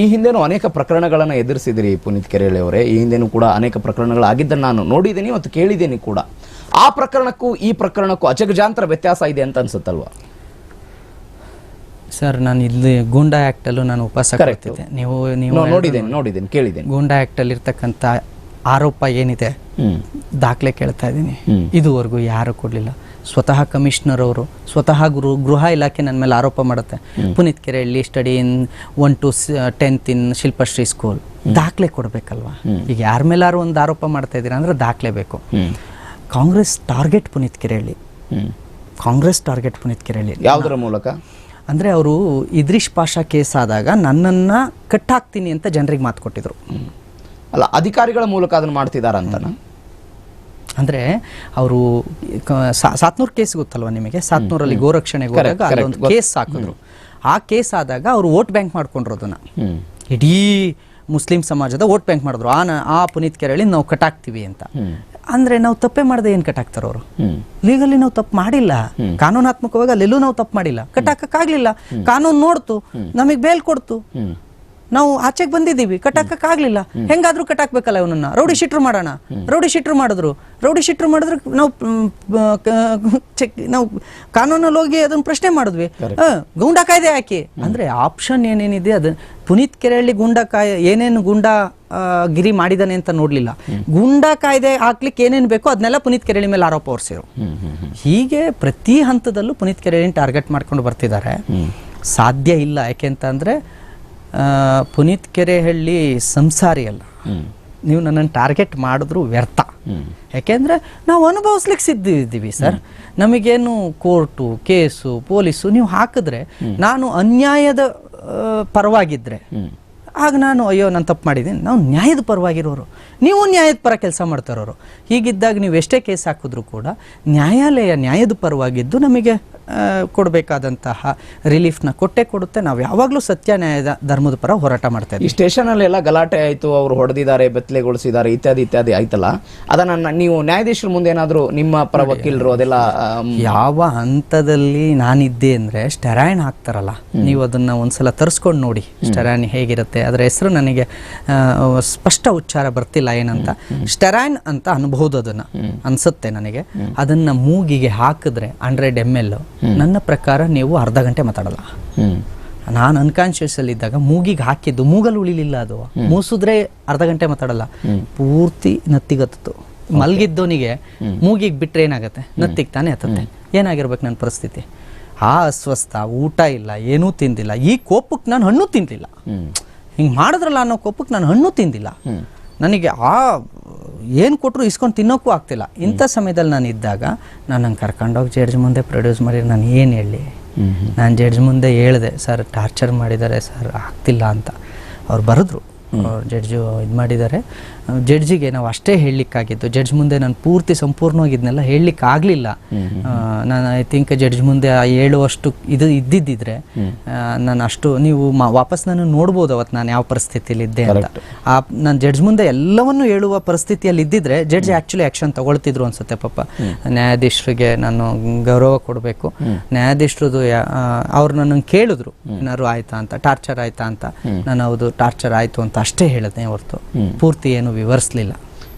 ಈ ಹಿಂದೆನೂ ಅನೇಕ ಪ್ರಕರಣಗಳನ್ನು ಎದುರಿಸಿದಿರಿ ಪುನೀತ್ ಕೆರೆಳೆ ಅವರೇ. ಈ ಹಿಂದೆನೂ ಕೂಡ ಅನೇಕ ಪ್ರಕರಣಗಳಾಗಿದ್ದನ್ನು ನಾನು ನೋಡಿದ್ದೀನಿ ಮತ್ತು ಕೇಳಿದ್ದೀನಿ ಕೂಡ. ಆ ಪ್ರಕರಣಕ್ಕೂ ಈ ಪ್ರಕರಣಕ್ಕೂ ಅಜಗಜಾಂತರ ವ್ಯತ್ಯಾಸ ಇದೆ ಅಂತ ಅನ್ಸುತ್ತಲ್ವಾ? ಸರ್ ನಾನು ಇಲ್ಲಿ ಗೂಂಡಾ ಆ್ಯಕ್ಟಲ್ಲೂ ನಾನು ಉಪವಾಸ Correct. ನೀವು ನೀವು ನೋಡಿದ್ದೀನಿ ನೋಡಿದ್ದೀನಿ ಕೇಳಿದ್ದೇನೆ. ಗೂಂಡಾ ಆ್ಯಕ್ಟಲ್ಲಿ ಇರ್ತಕ್ಕಂಥ ಆರೋಪ ಏನಿದೆ ದಾಖಲೆ ಕೇಳ್ತಾ ಇದ್ದೀನಿ. ಇದುವರೆಗೂ ಯಾರು ಕೊಡಲಿಲ್ಲ. ಸ್ವತಃ ಕಮಿಷನರ್ ಅವರು ಸ್ವತಃ ಗುರು ಗೃಹ ಇಲಾಖೆ ನನ್ನ ಮೇಲೆ ಆರೋಪ ಮಾಡುತ್ತೆ. Puneeth Kerehalli study in one to tenth in Shilpashree school ದಾಖಲೆ ಕೊಡಬೇಕಲ್ವಾ? ಈಗ ಯಾರ ಮೇಲಾರು ಒಂದು ಆರೋಪ ಮಾಡ್ತಾ ಇದ್ದೀರಾ ಅಂದ್ರೆ ದಾಖಲೆ ಬೇಕು. Congress target Puneeth Kerehalli. ಹ್ಮ್. Congress target Puneeth Kerehalli. ಯಾವುದರ ಮೂಲಕ? ಅಂದರೆ ಅವರು ಇದ್ರಿಶ್ ಪಾಷಾ ಕೇಸ್ ಆದಾಗ ನನ್ನನ್ನು ಕಟ್ಟಾಕ್ತೀನಿ ಅಂತ ಜನರಿಗೆ ಮಾತು ಕೊಟ್ಟಿದ್ರು. ಅಲ್ಲ ಅಧಿಕಾರಿಗಳ ಮೂಲಕ ಅದನ್ನ ಮಾಡ್ತಿದಾರ ಅಂತನಾ ಅಂದರೆ ಅವರು ಸಾತ್ನೂರ್ ಕೇಸ್ ಗೊತ್ತಲ್ವಾ ನಿಮಗೆ? ಸಾತ್ನೂರಲ್ಲಿ ಗೋರಕ್ಷಣೆಗೆ ಹೋದಾಗ. ಅಲ್ಲೊಂದು ಕೇಸ್ ಹಾಕಿದ್ರು. ಆ ಕೇಸ್ ಆದಾಗ ಅವರು ವೋಟ್ ಬ್ಯಾಂಕ್ ಮಾಡ್ಕೊಂಡ್ರು ಅದನ್ನ. ಇಡೀ ಮುಸ್ಲಿಂ ಸಮಾಜದ ವೋಟ್ ಬ್ಯಾಂಕ್ ಮಾಡಿದ್ರು. ಆ ಆ ಪುನೀತ್ ಕೆರಳಿ ನಾವು ಕಟ್ಟಾಕ್ತೀವಿ ಅಂತ. ಅಂದ್ರೆ ನಾವು ತಪ್ಪೇ ಮಾಡದೆ ಏನು ಕಟ್ಟಾಕ್ತಾರ ಅವರು? ಲೀಗಲಿ ನಾವು ತಪ್ಪು ಮಾಡಿಲ್ಲ. ಕಾನೂನಾತ್ಮಕವಾಗಿ ಅಲ್ಲೆಲ್ಲೂ ನಾವು ತಪ್ಪು ಮಾಡಿಲ್ಲ. ಕಟ್ಟಾಕಕ್ಕಾಗ್ಲಿಲ್ಲ. ಕಾನೂನು ನೋಡ್ತು. ನಮಗೆ ಬೇಲ್ ಕೊಡ್ತು. ನಾವು ಆಚೆಗೆ ಬಂದಿದ್ದೀವಿ. ಕಟ್ಟಾಕಕ್ಕಾಗ್ಲಿಲ್ಲ. ಹೆಂಗಾದ್ರೂ ಕಟ್ಟಾಕ್ಬೇಕಲ್ಲ ಇವನನ್ನ. ರೌಡಿ ಶೀಟ್ರು ಮಾಡೋಣ. ರೌಡಿ ಶೀಟ್ರು ಮಾಡಿದ್ರು. ರೌಡಿ ಶೀಟ್ರು ಮಾಡಿದ್ರು ನಾವು ನಾವು ಕಾನೂನಲ್ಲಿ ಹೋಗಿ ಅದನ್ನ ಪ್ರಶ್ನೆ ಮಾಡಿದ್ವಿ. ಗೂಂಡಾ ಕಾಯ್ದೆ ಹಾಕಿ ಅಂದ್ರೆ ಆಪ್ಷನ್ ಏನೇನಿದೆ ಅದು. ಪುನೀತ್ ಕೆರೆಹಳ್ಳಿ ಗೂಂಡಾ ಕಾಯ್ ಏನೇನು ಗೂಂಡಾ ಗಿರಿ ಮಾಡಿದಾನೆ ಅಂತ ನೋಡ್ಲಿಲ್ಲ. ಗೂಂಡಾ ಕಾಯ್ದೆ ಹಾಕ್ಲಿಕ್ಕೆ ಏನೇನು ಬೇಕೋ ಅದನ್ನೆಲ್ಲ ಪುನೀತ್ ಕೆರೆಹಳ್ಳಿ ಮೇಲೆ ಆರೋಪ ಹೊರಿಸಿರು. ಹ್ಮ್ ಹೀಗೆ ಪ್ರತಿ ಹಂತದಲ್ಲೂ ಪುನೀತ್ ಕೆರೆಹಳ್ಳಿ ಟಾರ್ಗೆಟ್ ಮಾಡ್ಕೊಂಡು ಬರ್ತಿದ್ದಾರೆ. ಸಾಧ್ಯ ಇಲ್ಲ. ಯಾಕೆ ಅಂತಂದ್ರೆ ಆ, ಪುನೀತ್ ಕೆರೆಹಳ್ಳಿ ಸಂಸಾರಿ ಅಲ್ಲ. ನೀವು ನನ್ನನ್ನು ಟಾರ್ಗೆಟ್ ಮಾಡಿದ್ರು ವ್ಯರ್ಥ. ಯಾಕೆಂದರೆ ನಾವು ಅನುಭವಿಸ್ಲಿಕ್ಕೆ ಸಿದ್ಧಿದ್ದೀವಿ ಸರ್. ನಮಗೇನು ಕೋರ್ಟು ಕೇಸು ಪೊಲೀಸು ನೀವು ಹಾಕಿದ್ರೆ ನಾನು ಅನ್ಯಾಯದ ಪರವಾಗಿದ್ರೆ ಆಗ ನಾನು ಅಯ್ಯೋ ನಾನು ತಪ್ಪು ಮಾಡಿದ್ದೀನಿ. ನಾವು ನ್ಯಾಯದ ಪರವಾಗಿರೋರು. ನೀವು ನ್ಯಾಯದ ಪರ ಕೆಲಸ ಮಾಡ್ತಾರೋರು. ಹೀಗಿದ್ದಾಗ ನೀವು ಎಷ್ಟೇ ಕೇಸ್ ಹಾಕಿದ್ರು ಕೂಡ ನ್ಯಾಯಾಲಯ ನ್ಯಾಯದ ಪರವಾಗಿದ್ದು ನಮಗೆ ಕೊಡಬೇಕಾದಂತಹ ರಿಲೀಫ್ನ ಕೊಟ್ಟೆ ಕೊಡುತ್ತೆ. ನಾವು ಯಾವಾಗಲೂ ಸತ್ಯ ನ್ಯಾಯದ ಧರ್ಮದ ಪರ ಹೋರಾಟ ಮಾಡ್ತೇವೆ ಈ ಸ್ಟೇಷನಲ್ಲೆಲ್ಲ ಸ್ಟೇಷನ್ ಅಲ್ಲಿ ಎಲ್ಲ ಗಲಾಟೆ ಆಯಿತು ಅವರು ಹೊಡೆದಿದ್ದಾರೆ ಬೆತ್ತಲೆಗೊಳಿಸಿದ್ದಾರೆ ಇತ್ಯಾದಿ ಇತ್ಯಾದಿ ಆಯ್ತಲ್ಲ? ಅದನ್ನ ನೀವು ನ್ಯಾಯಾಧೀಶರ ಮುಂದೆ ಏನಾದರೂ ನಿಮ್ಮ ಪರ ವಕೀಲರು ಅದೆಲ್ಲ ಯಾವ ಹಂತದಲ್ಲಿ ನಾನಿದ್ದೆ ಅಂದ್ರೆ ಸ್ಟೆರಾಯ್ನ್ ಹಾಕ್ತಾರಲ್ಲ ನೀವು ಅದನ್ನ ಒಂದ್ಸಲ ತರಿಸ್ಕೊಂಡು ನೋಡಿ ಸ್ಟೆರಾಯ್ನ್ ಹೇಗಿರುತ್ತೆ ಅದರ ಹೆಸರು ನನಗೆ ಸ್ಪಷ್ಟ ಉಚ್ಚಾರ ಬರ್ತಿಲ್ಲ ಏನಂತ. ಸ್ಟೆರಾಯ್ನ್ ಅಂತ ಅನ್ಬಹುದು ಅದನ್ನ. ಅನ್ಸುತ್ತೆ ನನಗೆ. ಅದನ್ನ ಮೂಗಿಗೆ ಹಾಕಿದ್ರೆ ಹಂಡ್ರೆಡ್ ಎಂ ಎಲ್ ನನ್ನ ಪ್ರಕಾರ ನೀವು ಅರ್ಧ ಗಂಟೆ ಮಾತಾಡಲ್ಲ. ನಾನು ಅನ್ಕಾನ್ಶಿಯಸ್ ಅಲ್ಲಿ ಇದ್ದಾಗ ಮೂಗಿಗೆ ಹಾಕಿದ್ದು ಮೂಗಲ್ಲಿ ಉಳಿಲಿಲ್ಲ ಅದು. ಮೂಸಿದ್ರೆ ಅರ್ಧ ಗಂಟೆ ಮಾತಾಡಲ್ಲ. ಪೂರ್ತಿ ನತ್ತಿಗತ್ತು ಮಲ್ಗಿದ್ದವನಿಗೆ ಮೂಗಿಗೆ ಬಿಟ್ರೆ ಏನಾಗುತ್ತೆ? ನತ್ತಿಗೆ ತಾನೇ ಹತ್ತತ್ತೆ. ಏನಾಗಿರ್ಬೇಕು ನನ್ನ ಪರಿಸ್ಥಿತಿ? ಆ ಅಸ್ವಸ್ಥ ಊಟ ಇಲ್ಲ ಏನೂ ತಿಂದಿಲ್ಲ. ಈ ಕೋಪಕ್ಕೆ ನಾನು ಹಣ್ಣು ತಿಂದಿಲ್ಲ. ಹಿಂಗೆ ಮಾಡಿದ್ರಲ್ಲ ಅನ್ನೋ ಕೋಪಕ್ಕೆ ನಾನು ಹಣ್ಣು ತಿಂದಿಲ್ಲ. ನನಗೆ ಆ ಏನು ಕೊಟ್ಟರು ಇಸ್ಕೊಂಡು ತಿನ್ನೋಕ್ಕೂ ಆಗ್ತಿಲ್ಲ. ಇಂಥ ಸಮಯದಲ್ಲಿ ನಾನು ಇದ್ದಾಗ ನಾನು ಹಂಗೆ ಕರ್ಕೊಂಡೋಗಿ ಜಡ್ಜ್ ಮುಂದೆ ಪ್ರೊಡ್ಯೂಸ್ ಮಾಡಿ ನಾನು ಏನು ಹೇಳಿ? ನಾನು ಜಡ್ಜ್ ಮುಂದೆ ಹೇಳಿದೆ ಸರ್ ಟಾರ್ಚರ್ ಮಾಡಿದ್ದಾರೆ ಸರ್ ಆಗ್ತಿಲ್ಲ ಅಂತ. ಅವ್ರು ಬರೆದ್ರು. ಜಡ್ಜು ಇದು ಮಾಡಿದ್ದಾರೆ. ಜಡ್ಜಿಗೆ ನಾವು ಅಷ್ಟೇ ಹೇಳಲಿಕ್ಕಾಗಿದ್ದು ಜಡ್ಜ್ ಮುಂದೆ ನಾನು ಪೂರ್ತಿ ಸಂಪೂರ್ಣವಾಗಿ ಇದನ್ನೆಲ್ಲ ಹೇಳಲಿಕ್ಕೆ ಆಗಲಿಲ್ಲ ನಾನು ಐ ಥಿಂಕ್ ಜಡ್ಜ್ ಮುಂದೆ ಆ ಹೇಳುವಷ್ಟು ಇದು ಇದ್ದಿದ್ದಿದ್ರೆ ನಾನು ಅಷ್ಟು ನೀವು ವಾಪಸ್ ನಾನು ನೋಡ್ಬೋದು ಅವತ್ತು ನಾನು ಯಾವ ಪರಿಸ್ಥಿತಿಯಲ್ಲಿ ಇದ್ದೆ ಅಂತ. ಆ ನಾನು ಜಡ್ಜ್ ಮುಂದೆ ಎಲ್ಲವನ್ನು ಹೇಳುವ ಪರಿಸ್ಥಿತಿಯಲ್ಲಿ ಇದ್ದಿದ್ರೆ ಜಡ್ಜ್ ಆ್ಯಕ್ಚುಲಿ ಆ್ಯಕ್ಷನ್ ತಗೊಳ್ತಿದ್ರು ಅನ್ಸುತ್ತೆ ಪಾಪ. ನ್ಯಾಯಾಧೀಶರಿಗೆ ನಾನು ಗೌರವ ಕೊಡಬೇಕು. ನ್ಯಾಯಾಧೀಶರದು ಅವ್ರು ನನ್ನ ಕೇಳಿದ್ರು ಏನಾದ್ರು ಆಯ್ತಾ ಅಂತ ಟಾರ್ಚರ್ ಆಯ್ತಾ ಅಂತ. ನಾನು ಹೌದು ಟಾರ್ಚರ್ ಆಯ್ತು ಅಂತ ಅಷ್ಟೇ ಹೇಳಿದೆ ಹೊರತು. ಪೂರ್ತಿ ಏನು ವಿವರಿಸ್ಲಿಲ್ಲ.